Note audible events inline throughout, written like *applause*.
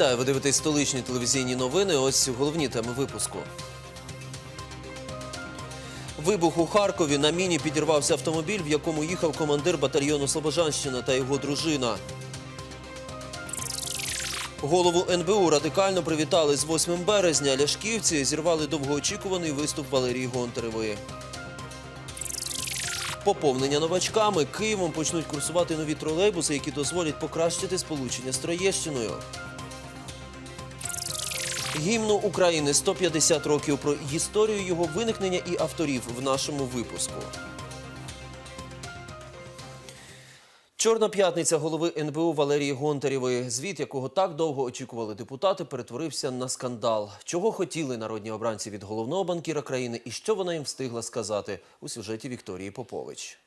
Вітаю, ви дивитесь столичні телевізійні новини. Ось головні теми випуску. Вибух у Харкові на міні підірвався автомобіль, в якому їхав командир батальйону Слобожанщина та його дружина. Голову НБУ радикально привітали з 8 березня. Ляшківці зірвали довгоочікуваний виступ Валерії Гонтаревої. Поповнення новачками Києвом почнуть курсувати нові тролейбуси, які дозволять покращити сполучення з Троєщиною. Гімну України 150 років про історію його виникнення і авторів в нашому випуску. Чорна п'ятниця голови НБУ Валерії Гонтарєвої, звіт якого так довго очікували депутати, перетворився на скандал. Чого хотіли народні обранці від головного банкіра країни і що вона їм встигла сказати у сюжеті Вікторії Попович.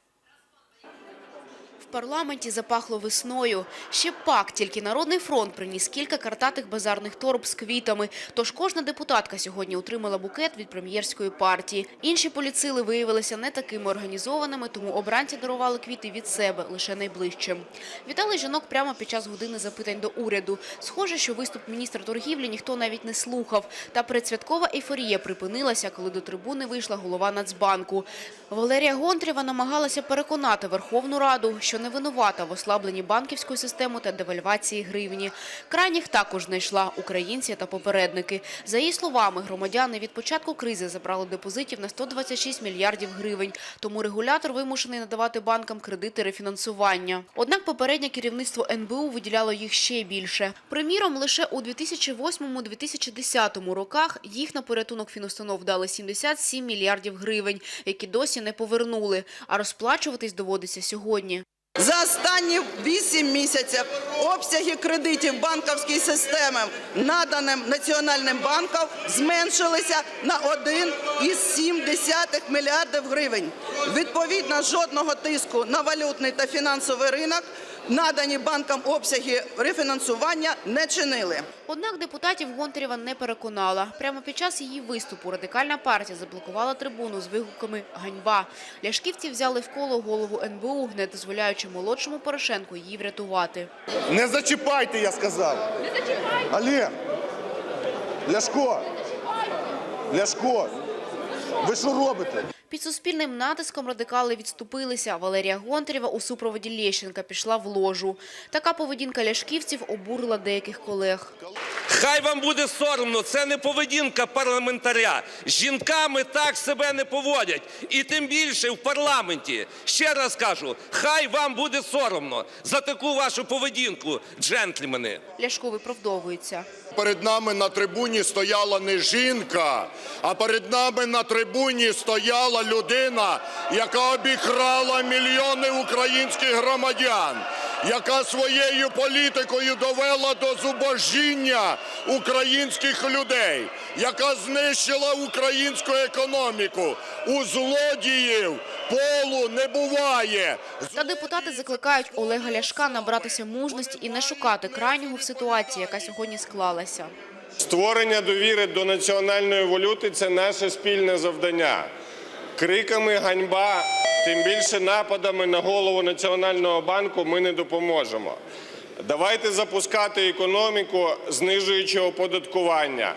Парламенті запахло весною. Ще пак, тільки Народний фронт приніс кілька картатих базарних торб з квітами. Тож кожна депутатка сьогодні отримала букет від прем'єрської партії. Інші поліцили виявилися не такими організованими, тому обранці дарували квіти від себе, лише найближчим. Вітали жінок прямо під час години запитань до уряду. Схоже, що виступ міністра торгівлі ніхто навіть не слухав. Та передсвяткова ейфорія припинилася, коли до трибуни вийшла голова Нацбанку. Валерія Гонтрєва намагалася переконати Верховну Раду, що не винувата в ослабленні банківської системи та девальвації гривні. Крайніх також знайшла українці та попередники. За її словами, громадяни від початку кризи забрали депозитів на 126 мільярдів гривень. Тому регулятор вимушений надавати банкам кредити рефінансування. Однак попереднє керівництво НБУ виділяло їх ще більше. Приміром, лише у 2008-2010 роках їх на порятунок фінустанов дали 77 мільярдів гривень, які досі не повернули. А розплачуватись доводиться сьогодні. За останні 8 місяців обсяги кредитів банківської системи, наданим Національним банком, зменшилися на 1,7 мільярдів гривень. Відповідно, жодного тиску на валютний та фінансовий ринок надані банкам обсяги рефінансування не чинили. Однак депутатів Гонтарєва не переконала. Прямо під час її виступу радикальна партія заблокувала трибуну з вигуками «Ганьба». Ляшківці взяли в коло голову НБУ, не дозволяючи молодшому Порошенку її врятувати. Не зачіпайте, я сказав. Не зачіпайте. Олег, Ляшко, Ляшко, ви що робите? Під суспільним натиском радикали відступилися. Валерія Гонтарєва у супроводі Лещенка пішла в ложу. Така поведінка ляшківців обурила деяких колег. Хай вам буде соромно, це не поведінка парламентаря. З жінками так себе не поводять. І тим більше в парламенті. Ще раз кажу, хай вам буде соромно за таку вашу поведінку, джентльмени. Ляшко виправдовується. Перед нами на трибуні стояла не жінка, а перед нами на трибуні стояла людина, яка обікрала мільйони українських громадян, яка своєю політикою довела до зубожіння українських людей, яка знищила українську економіку. У злодіїв полу не буває. Та депутати закликають Олега Ляшка набратися мужності і не шукати крайнього в ситуації, яка сьогодні склалася. Створення довіри до національної валюти це наше спільне завдання. Криками ганьба, тим більше нападами на голову Національного банку ми не допоможемо. Давайте запускати економіку, знижуючи оподаткування.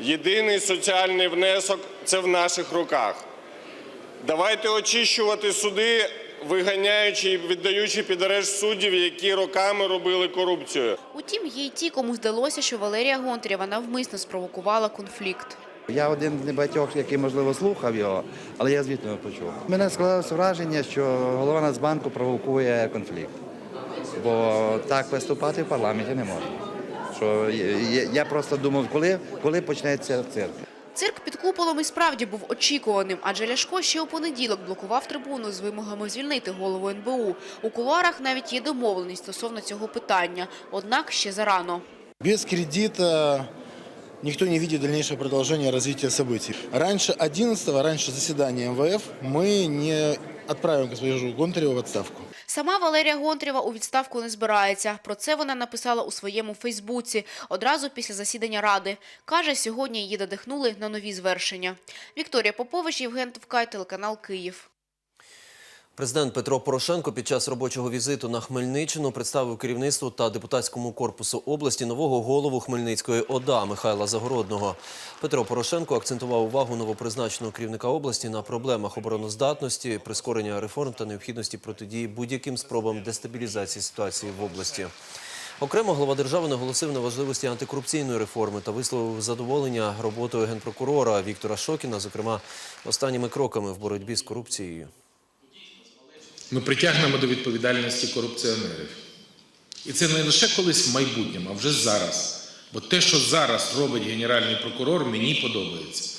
Єдиний соціальний внесок це в наших руках. Давайте очищувати суди, виганяючи і віддаючи під арешт суддів, які роками робили корупцію. Утім, є й ті, кому здалося, що Валерія Гонтарєва навмисно спровокувала конфлікт. Я один з небагатьох, який, можливо, слухав його, але я звідти не почув. Мене склалося враження, що голова Нацбанку провокує конфлікт. Бо так виступати в парламенті не можна. Що я- я просто думав, коли, коли почнеться цирк. Цирк під куполом і справді був очікуваним, адже Ляшко ще у понеділок блокував трибуну з вимогами звільнити голову НБУ. У кулуарах навіть є домовленість стосовно цього питання, однак ще зарано. Без кредита никто не видит дальнейшего продолжения развития событий. Раньше 11 раньше заседания МВФ мы не отправим госпожу Гонтареву в отставку. Сама Валерія Гонтарєва у відставку не збирається. Про це вона написала у своєму Фейсбуці одразу після засідання Ради. Каже, сьогодні її надихнули на нові звершення. Вікторія Попович, Євген Товкай, телеканал Київ. Президент Петро Порошенко під час робочого візиту на Хмельниччину представив керівництву та депутатському корпусу області нового голову Хмельницької ОДА Михайла Загородного. Петро Порошенко акцентував увагу новопризначеного керівника області на проблемах обороноздатності, прискорення реформ та необхідності протидії будь-яким спробам дестабілізації ситуації в області. Окремо глава держави наголосив на важливості антикорупційної реформи та висловив задоволення роботою генпрокурора Віктора Шокіна, зокрема останніми кроками в боротьбі з корупцією. Ми притягнемо до відповідальності корупціонерів. І це не лише колись в майбутньому, а вже зараз. Бо те, що зараз робить Генеральний прокурор, мені подобається.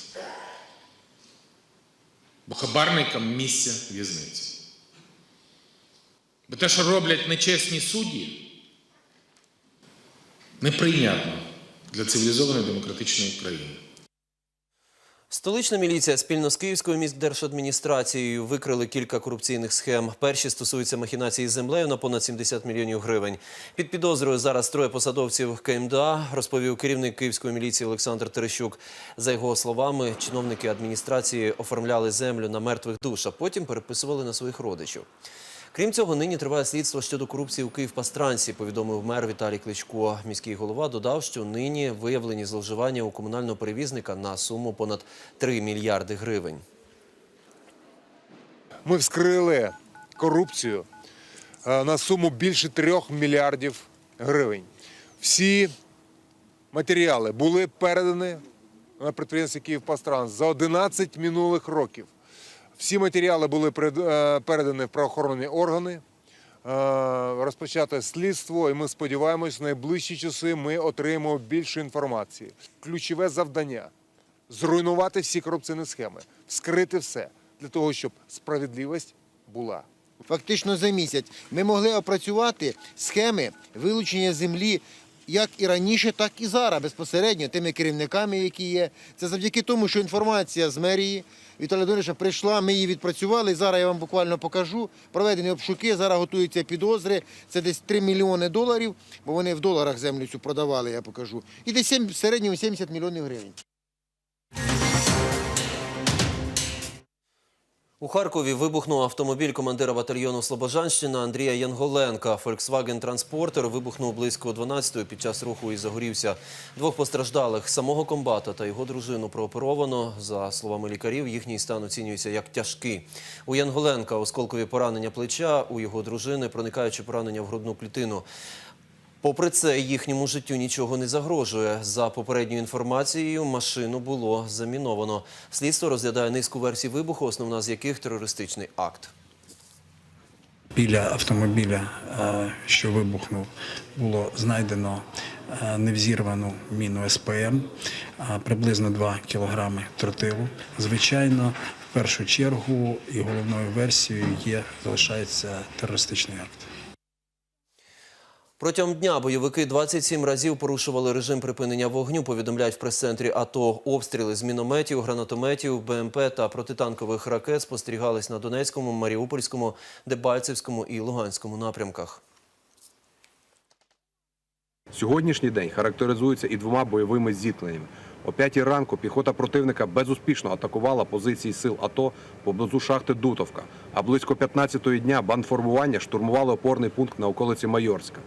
Бо хабарникам місця в'язниці. Бо те, що роблять нечесні судді, неприйнятно для цивілізованої демократичної країни. Столична міліція спільно з Київською міськдержадміністрацією викрили кілька корупційних схем. Перші стосуються махінації з землею на понад 70 мільйонів гривень. Під підозрою зараз троє посадовців КМДА, розповів керівник Київської міліції Олександр Терещук. За його словами, чиновники адміністрації оформляли землю на мертвих душ, а потім переписували на своїх родичів. Крім цього, нині триває слідство щодо корупції у Київпастранці, повідомив мер Віталій Кличко. Міський голова додав, що нині виявлені зловживання у комунального перевізника на суму понад 3 мільярди гривень. Ми вскрили корупцію е, на суму більше трьох мільярдів гривень. Всі матеріали були передані на підприємство «Київпастранс» за 11 минулих років. Всі матеріали були е, передані в правоохоронні органи. е, Розпочато слідство, і ми сподіваємось, в найближчі часи ми отримаємо більше інформації. Ключове завдання зруйнувати всі корупційні схеми, вскрити все для того, щоб справедливість була. Фактично за місяць ми могли опрацювати схеми вилучення землі як і раніше, так і зараз, безпосередньо тими керівниками, які є. Це завдяки тому, що інформація з мерії Віталія Донича прийшла, ми її відпрацювали. Зараз я вам буквально покажу. Проведені обшуки, зараз готуються підозри. Це десь 3 мільйони доларів, бо вони в доларах землю цю продавали, я покажу. І десь в середньому 70 мільйонів гривень. У Харкові вибухнув автомобіль командира батальйону Слобожанщина Андрія Янголенка. Volkswagen Транспортер вибухнув близько 12-ї під час руху і загорівся. Двох постраждалих самого комбата та його дружину прооперовано. За словами лікарів, їхній стан оцінюється як тяжкий. У Янголенка осколкові поранення плеча, у його дружини проникаючи поранення в грудну клітину. Попри це, їхньому життю нічого не загрожує. За попередньою інформацією, машину було заміновано. Слідство розглядає низку версій вибуху, основна з яких терористичний акт. Біля автомобіля, е, що вибухнув, було знайдено е, невзірвану міну СПМ, е, приблизно 2 кілограми тротилу. Звичайно, в першу чергу і головною версією є залишається терористичний акт. Протягом дня бойовики 27 разів порушували режим припинення вогню, повідомляють в прес-центрі АТО. Обстріли з мінометів, гранатометів, БМП та протитанкових ракет спостерігались на Донецькому, Маріупольському, Дебальцевському і Луганському напрямках. Сьогоднішній день характеризується і двома бойовими зіткненнями. О п'ятій ранку піхота противника безуспішно атакувала позиції сил АТО поблизу шахти Дутовка, а близько 15-ї дня бандформування штурмували опорний пункт на околиці Майорська.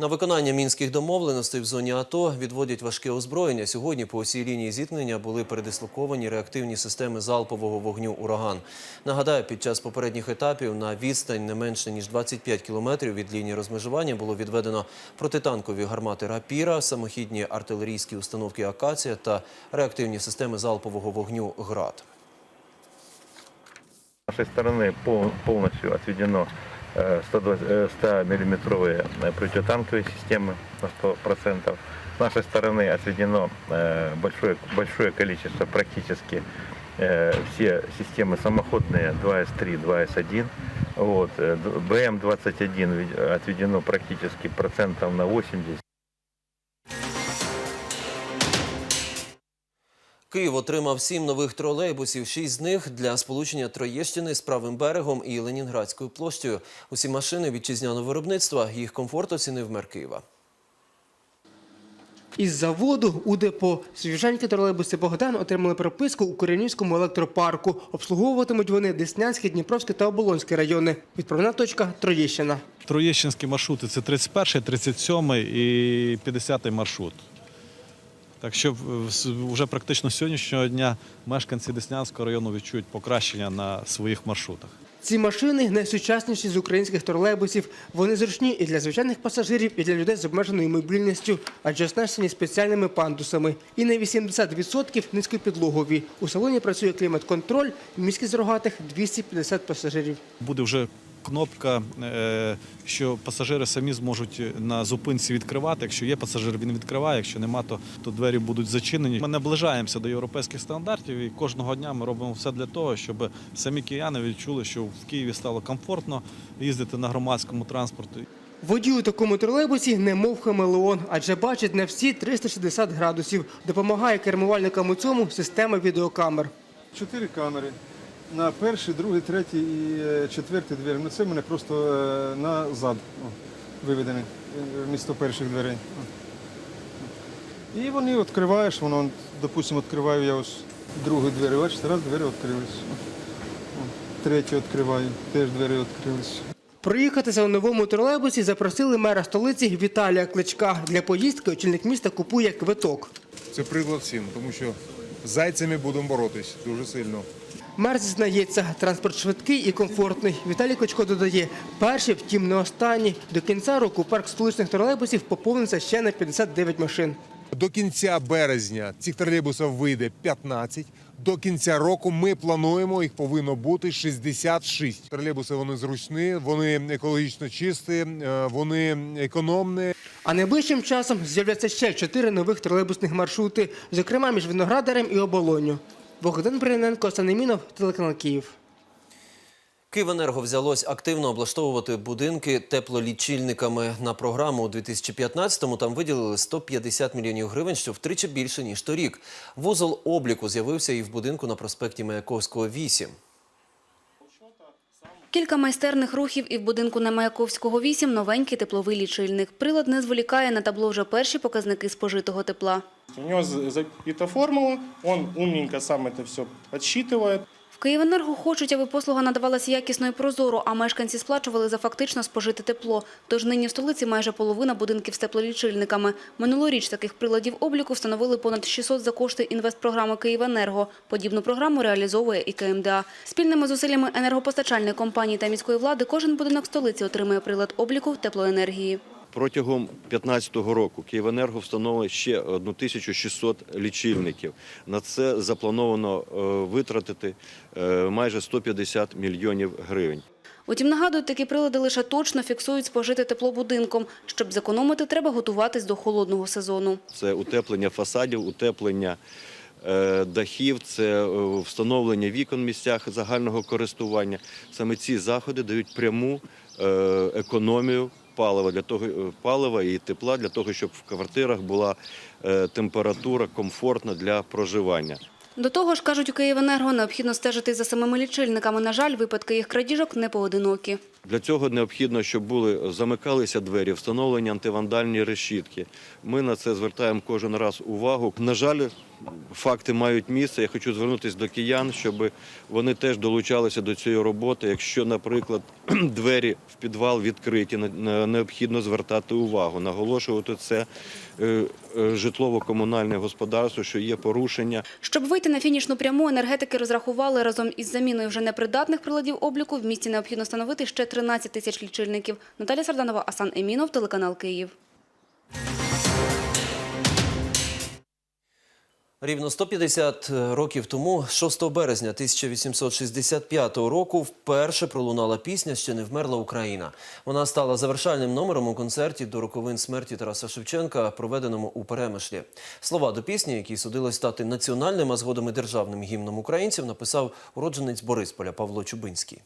На виконання мінських домовленостей в зоні АТО відводять важке озброєння. Сьогодні по усій лінії зіткнення були передислоковані реактивні системи залпового вогню «Ураган». Нагадаю, під час попередніх етапів на відстань не менше ніж 25 кілометрів від лінії розмежування було відведено протитанкові гармати «Рапіра», самохідні артилерійські установки «Акація» та реактивні системи залпового вогню «Град». С нашей стороны пол- полностью отведено 100-миллиметровые противотанковые системы на 100%. С нашей стороны отведено э, большое, большое количество, практически э, все системы самоходные 2С3, 2С1. Вот. э, д- БМ-21 ведь- отведено практически процентов на 80. Київ отримав сім нових тролейбусів, шість з них для сполучення Троєщини з правим берегом і Ленінградською площею. Усі машини вітчизняного виробництва. Їх комфорт оцінив мер Києва. Із заводу у депо свіженькі тролейбуси Богдан отримали прописку у Корянівському електропарку. Обслуговуватимуть вони Деснянський, Дніпровський та Оболонський райони. Відправна точка Троєщина. Троєщинські маршрути це 31, 37 і 50 маршрут. Так що вже практично з сьогоднішнього дня мешканці Деснянського району відчують покращення на своїх маршрутах. Ці машини найсучасніші з українських тролейбусів. Вони зручні і для звичайних пасажирів, і для людей з обмеженою мобільністю, адже оснащені спеціальними пандусами. І на 80% низькопідлогові. У салоні працює клімат-контроль, міськість рогатих 250 пасажирів. Буде вже кнопка, е, що пасажири самі зможуть на зупинці відкривати. Якщо є пасажир, він відкриває. Якщо нема, то, то двері будуть зачинені. Ми наближаємося до європейських стандартів і кожного дня ми робимо все для того, щоб самі кияни відчули, що в Києві стало комфортно їздити на громадському транспорті. Водій у такому тролейбусі немов хамелеон, адже бачить на всі 360 градусів. Допомагає кермувальникам у цьому система відеокамер. Чотири камери. На перший, другий, третій і е, четвертий двері. Ну це в мене просто е, назад о, виведені е, перших дверей. І вони відкриваєш, воно, допустимо, відкриваю я ось другу двері. Бачите, раз двері відкрились. Третю відкриваю, теж двері відкрились. Проїхатися у новому тролейбусі запросили мера столиці Віталія Кличка. Для поїздки очільник міста купує квиток. Це приклад всім, тому що з зайцями будемо боротись дуже сильно. Мер зізнається, транспорт швидкий і комфортний. Віталій Кличко додає, перший, втім, не останній. До кінця року парк столичних тролейбусів поповниться ще на 59 машин. До кінця березня цих тролейбусів вийде 15. До кінця року ми плануємо, їх повинно бути 66. Тролейбуси вони зручні, вони екологічно чисті, е, вони економні. А найближчим часом з'являться ще чотири нових тролейбусних маршрути, зокрема між Виноградарем і Оболонью. Богдан Бриненко, Санемінов, телеканал Київ. Київенерго взялось активно облаштовувати будинки теплолічильниками. На програму у 2015-му там виділили 150 мільйонів гривень, що втричі більше, ніж торік. Вузол обліку з'явився і в будинку на проспекті Маяковського, 8. Кілька майстерних рухів і в будинку на Маяковського 8 новенький тепловий лічильник. Прилад не зволікає на табло вже перші показники спожитого тепла. У нього за- забита формула, он умненько сам це все подсчитывает. Київенерго хочуть, аби послуга надавалася якісно і прозоро, а мешканці сплачували за фактично спожите тепло. Тож нині в столиці майже половина будинків з теплолічильниками. Минулоріч таких приладів обліку встановили понад 600 за кошти інвестпрограми «Київенерго». Подібну програму реалізовує і КМДА. Спільними зусиллями енергопостачальної компанії та міської влади кожен будинок столиці отримує прилад обліку теплоенергії. Протягом 2015 року Київенерго встановили ще 1600 лічильників. На це заплановано е, витратити е, майже 150 мільйонів гривень. Утім, нагадують, такі прилади лише точно фіксують спожите тепло будинком. Щоб зекономити, треба готуватись до холодного сезону. Це утеплення фасадів, утеплення е, дахів, це встановлення вікон в місцях загального користування. Саме ці заходи дають пряму економію палива для того е, палива і тепла для того, щоб в квартирах була е, температура комфортна для проживання. До того ж, кажуть у «Київенерго», необхідно стежити за самими лічильниками. На жаль, випадки їх крадіжок не поодинокі. Для цього необхідно, щоб були замикалися двері, встановлені антивандальні решітки. Ми на це звертаємо кожен раз увагу. На жаль, факти мають місце. Я хочу звернутися до киян, щоб вони теж долучалися до цієї роботи. Якщо, наприклад, *clears throat* двері в підвал відкриті, не- не- необхідно звертати увагу, наголошувати це е, е, житлово-комунальне господарство, що є порушення. Щоб вийти на фінішну пряму, енергетики розрахували разом із заміною вже непридатних приладів обліку. В місті необхідно встановити ще 13 тисяч лічильників. Наталя Сарданова, Асан Емінов, телеканал Київ. Рівно 150 років тому, 6 березня 1865 року, вперше пролунала пісня «Ще не вмерла Україна». Вона стала завершальним номером у концерті до роковин смерті Тараса Шевченка, проведеному у Перемишлі. Слова до пісні, якій судилось стати національним, а згодом і державним гімном українців, написав уродженець Борисполя Павло Чубинський.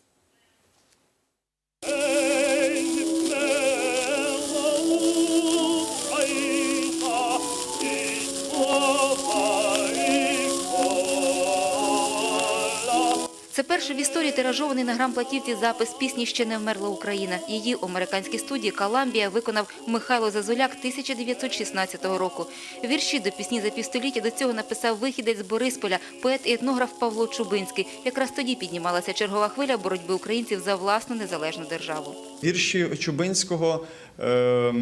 Вперше в історії тиражований на грамплатівці запис пісні «Ще не вмерла Україна». Її у американській студії «Коламбія» виконав Михайло Зазуляк 1916 року. Вірші до пісні за півстоліття до цього написав вихідець з Борисполя, поет і етнограф Павло Чубинський. Якраз тоді піднімалася чергова хвиля боротьби українців за власну незалежну державу. вірші Чубинського е,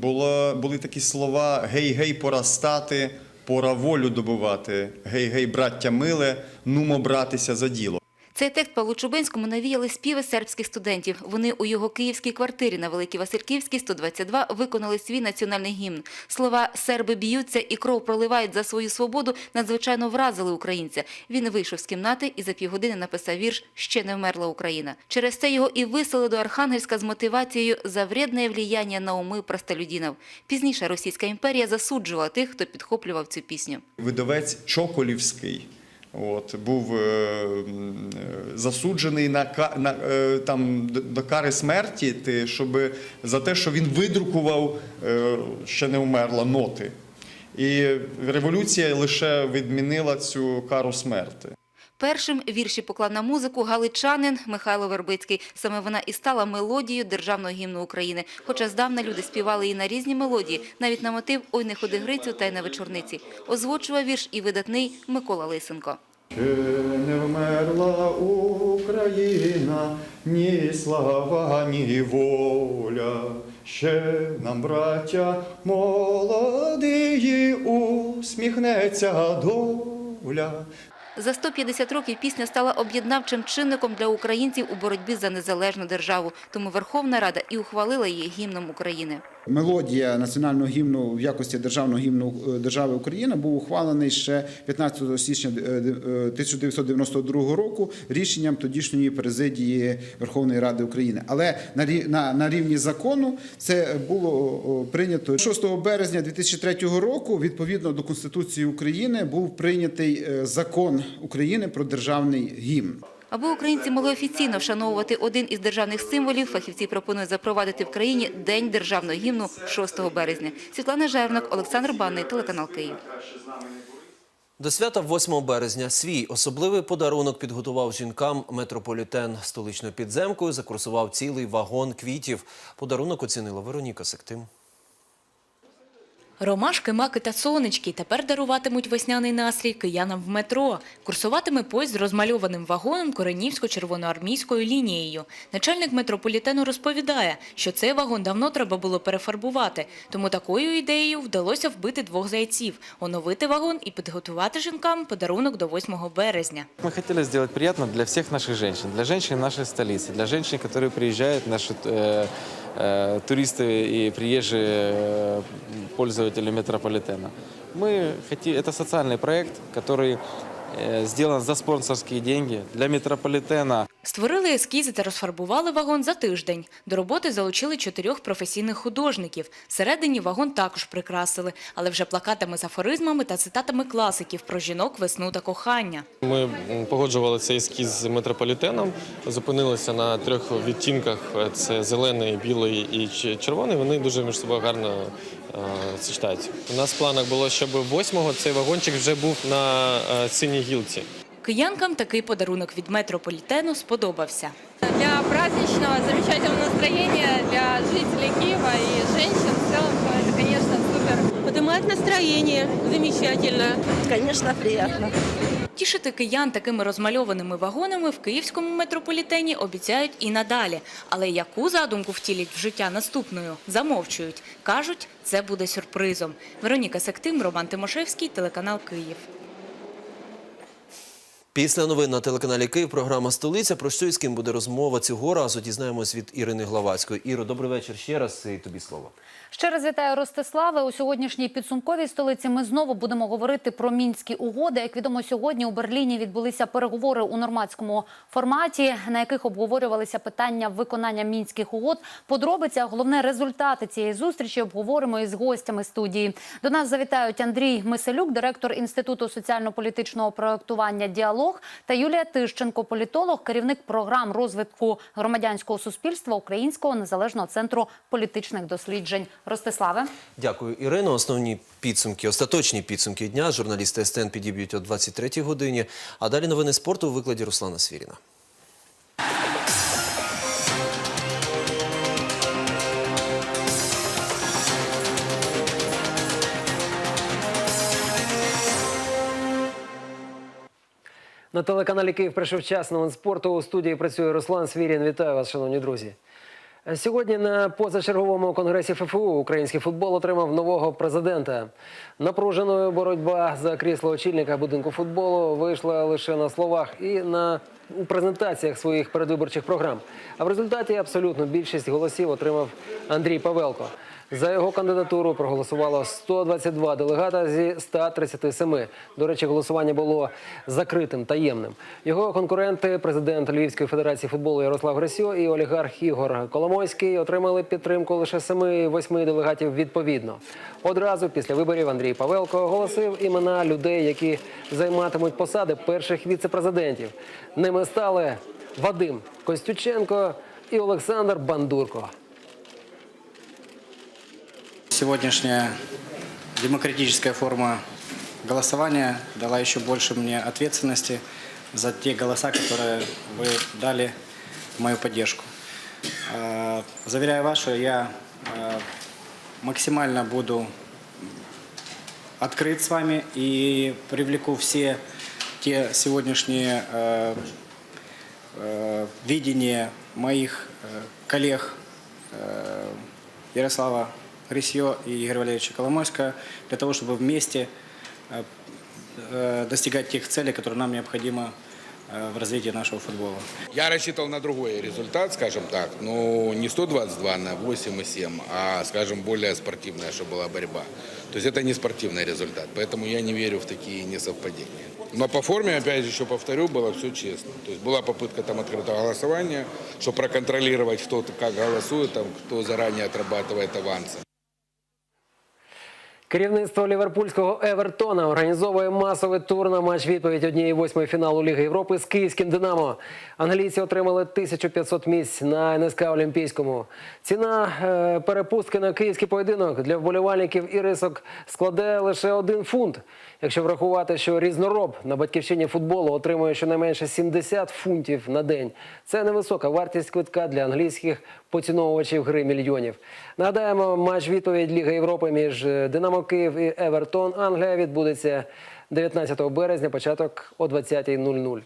було, були такі слова Гей, гей, пора стати, пора волю добувати. Гей, гей, браття миле, нумо братися за діло. Цей текст Павлу Чубинському навіяли співи сербських студентів. Вони у його київській квартирі на Великій Васильківській, 122, виконали свій національний гімн. Слова «Серби б'ються і кров проливають за свою свободу» надзвичайно вразили українця. Він вийшов з кімнати і за півгодини написав вірш «Ще не вмерла Україна». Через це його і висели до Архангельська з мотивацією «За вредне влияння на уми простолюдинів». Пізніше Російська імперія засуджувала тих, хто підхоплював цю пісню. Видавець Чоколівський. От, був е, засуджений на, на, е, там, до кари смерті, ти, щоб, за те, що він видрукував е, ще не вмерла ноти. І революція лише відмінила цю кару смерти. Першим вірші поклав на музику галичанин Михайло Вербицький. Саме вона і стала мелодією державного гімну України. Хоча здавна люди співали її на різні мелодії, навіть на мотив «Ой, не ходи Грицю» та й на вечорниці. Озвучував вірш і видатний Микола Лисенко. Ще не вмерла Україна, ні слава, ні воля. Ще нам, браття молодії, усміхнеться доля. За 150 років пісня стала об'єднавчим чинником для українців у боротьбі за незалежну державу. Тому Верховна Рада і ухвалила її гімном України. Мелодія національного гімну в якості державного гімну е, держави Україна був ухвалений ще 15 січня е, е, 1992 року рішенням тодішньої президії Верховної Ради України. Але на рі- на, на рівні закону це було прийнято 6 березня 2003 року. Відповідно до Конституції України був прийнятий е, закон України про державний гімн. Аби українці могли офіційно вшановувати один із державних символів, фахівці пропонують запровадити в країні День державного гімну 6 березня. Світлана Жернок, Олександр Банний, телеканал Київ. До свята 8 березня свій особливий подарунок підготував жінкам метрополітен столичною підземкою. Закурсував цілий вагон квітів. Подарунок оцінила Вероніка Сектим. Ромашки, маки та сонечки тепер даруватимуть весняний настрій киянам в метро. Курсуватиме поїзд з розмальованим вагоном Коренівсько-червоноармійською лінією. Начальник метрополітену розповідає, що цей вагон давно треба було перефарбувати, тому такою ідеєю вдалося вбити двох зайців, оновити вагон і підготувати жінкам подарунок до 8 березня. Мы хотели сделать приятно для всех наших женщин, для женщин нашей столицы, для женщин, которые приезжают, наши э, э, туристы и приезжие э, пользователи метрополитена. Мы хотим, это социальный проект, который э, за спонсорские деньги для метрополитена. Створили ескізи та розфарбували вагон за тиждень. До роботи залучили чотирьох професійних художників. Всередині вагон також прикрасили, але вже плакатами з афоризмами та цитатами класиків про жінок, весну та кохання. Ми погоджували цей ескіз з метрополітеном, зупинилися на трьох відтінках: це зелений, білий і червоний. Вони дуже між собою гарно е, сочетаються. У нас в планах було, щоб 8-го цей вагончик вже був на е, синій гілці. Киянкам такий подарунок від метрополітену сподобався. Для праздничного замечательного настроєння для жителей Києва і жінок в цілому, це, звісно, супер. Поднимает настроєння, Замечательно. Звісно, приятно. Тішити киян такими розмальованими вагонами в київському метрополітені обіцяють і надалі. Але яку задумку втілять в життя наступною, замовчують. Кажуть, це буде сюрпризом. Вероніка Сектим, Роман Тимошевський, телеканал Київ. Після новин на телеканалі Київ програма Столиця. Про що і з ким буде розмова цього разу? Дізнаємось від Ірини Главацької. Іро, добрий вечір ще раз і тобі слово. Ще раз вітаю Ростиславе. У сьогоднішній підсумковій столиці ми знову будемо говорити про мінські угоди. Як відомо, сьогодні у Берліні відбулися переговори у нормандському форматі, на яких обговорювалися питання виконання мінських угод. Подробиці, а головне результати цієї зустрічі обговоримо із гостями студії. До нас завітають Андрій Миселюк, директор інституту соціально-політичного проектування «Діалог», соціолог, та Юлія Тищенко, політолог, керівник програм розвитку громадянського суспільства Українського незалежного центру політичних досліджень. Ростиславе. Дякую, Ірино. Основні підсумки, остаточні підсумки дня. Журналісти СТН підіб'ють о 23-й годині. А далі новини спорту у викладі Руслана Свіріна. На телеканалі Київ прийшов час новин спорту. У студії працює Руслан Свірін. Вітаю вас, шановні друзі. Сьогодні на позачерговому конгресі ФФУ український футбол отримав нового президента. Напруженою боротьба за крісло очільника будинку футболу вийшла лише на словах і на у презентаціях своїх передвиборчих програм. А в результаті абсолютну більшість голосів отримав Андрій Павелко. За його кандидатуру проголосувало 122 делегата зі 137. До речі, голосування було закритим, таємним. Його конкуренти, президент Львівської федерації футболу Ярослав Гресьо і олігарх Ігор Коломойський, отримали підтримку лише 7-8 делегатів відповідно. Одразу після виборів Андрій Павелко оголосив імена людей, які займатимуть посади перших віцепрезидентів. Ними стали Вадим Костюченко і Олександр Бандурко. Сегодняшняя демократическая форма голосования дала еще больше мне ответственности за те голоса, которые вы дали мою поддержку. Э, Заверяю что я э, максимально буду открыт с вами и привлеку все те сегодняшние э, видения моих коллег Ярослава Грисье и Игоря Валерьевича Коломойского для того, чтобы вместе э, э, достигать тех целей, которые нам необходимо э, в развитии нашего футбола. Я рассчитывал на другой результат, скажем так. Ну, не 122 на 8,7, а, скажем, более спортивная, чтобы была борьба. То есть это не спортивный результат. Поэтому я не верю в такие несовпадения. Но по форме, опять же, еще повторю, было все честно. То есть была попытка там открытого голосования, чтобы проконтролировать, кто как голосует, там, кто заранее отрабатывает авансы. Керівництво ліверпульського Евертона організовує масовий тур на матч відповідь однієї восьмої фіналу Ліги Європи з київським Динамо. Англійці отримали 1500 місць на НСК Олімпійському. Ціна е, перепустки на київський поєдинок для вболівальників і рисок складе лише один фунт. Якщо врахувати, що різнороб на батьківщині футболу отримує щонайменше 70 фунтів на день. Це невисока вартість квитка для англійських поціновувачів гри мільйонів. Нагадаємо, матч відповідь Ліги Європи між е, Динамо Київ і Евертон Англія відбудеться 19 березня, початок о 20.00.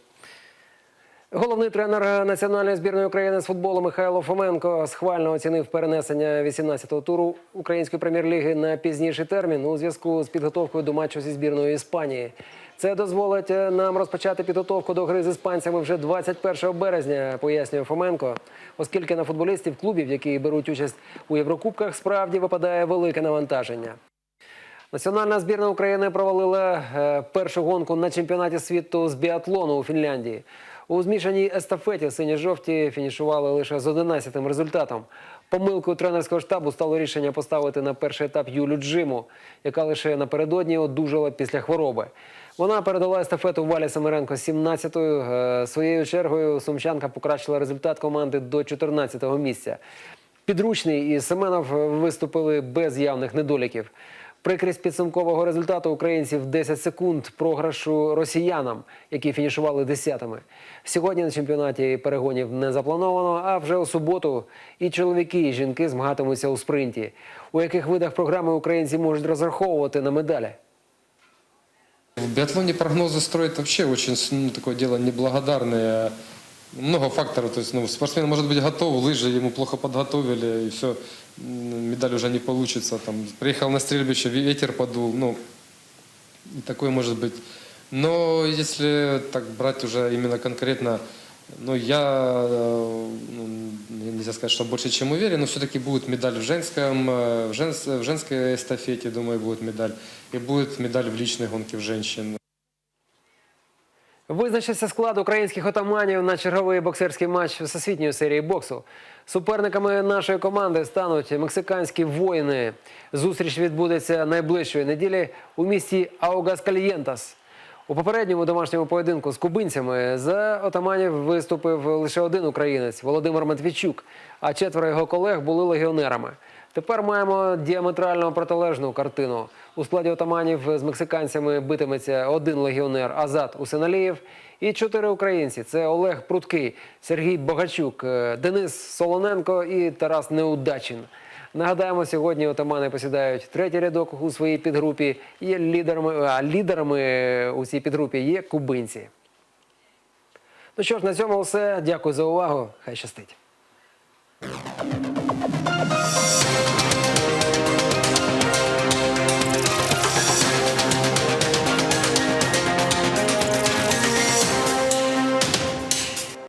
Головний тренер національної збірної України з футболу Михайло Фоменко схвально оцінив перенесення 18-го туру української прем'єр-ліги на пізніший термін у зв'язку з підготовкою до матчу зі збірною Іспанії. Це дозволить е, нам розпочати підготовку до гри з іспанцями вже 21 березня, пояснює Фоменко, оскільки на футболістів клубів, які беруть участь у Єврокубках, справді випадає велике навантаження. Національна збірна України провалила е, першу гонку на чемпіонаті світу з біатлону у Фінляндії. У змішаній естафеті сині-жовті фінішували лише з 11-тим результатом. Помилкою тренерського штабу стало рішення поставити на перший етап Юлю Джиму, яка лише напередодні одужала після хвороби. Вона передала естафету Валі Самиренко 17-ю. Е, Своєю чергою сумчанка покращила результат команди до 14-го місця. Підручний і Семенов виступили без явних недоліків. Прикрість підсумкового результату українців 10 секунд програшу росіянам, які фінішували десятими. Сьогодні на чемпіонаті перегонів не заплановано, а вже у суботу і чоловіки, і жінки змагатимуться у спринті. У яких видах програми українці можуть розраховувати на медалі? В биатлоне прогнозы строить вообще очень ну, такое дело неблагодарное. Много факторов. То есть, ну, спортсмен может быть готов, лыжи ему плохо подготовили, и все, медаль уже не получится. Там, приехал на стрельбище, ветер подул, ну, и такое может быть. Но если так брать уже именно конкретно, ну, я, э, ну, нельзя сказать, что больше, чем уверен, но все-таки будет медаль в женском, э, в, женс- в женской эстафете, думаю, будет медаль. И будет медаль в личной гонке в женщин. Визначився склад українських отаманів на черговий боксерський матч всесвітньої серії боксу. Суперниками нашої команди стануть мексиканські воїни. Зустріч відбудеться найближчої неділі у місті Аугаскальєнтас. У попередньому домашньому поєдинку з кубинцями за отаманів виступив лише один українець Володимир Матвійчук, а четверо його колег були легіонерами. Тепер маємо діаметрально протилежну картину. У складі отаманів з мексиканцями битиметься один легіонер Азат Усиналієв і чотири українці: це Олег Пруткий, Сергій Богачук, е, Денис Солоненко і Тарас Неудачин. Нагадаємо, сьогодні отамани посідають третій рядок у своїй підгрупі. Є лідерами, а лідерами у цій підгрупі є кубинці. Ну що ж, на цьому все. Дякую за увагу. Хай щастить.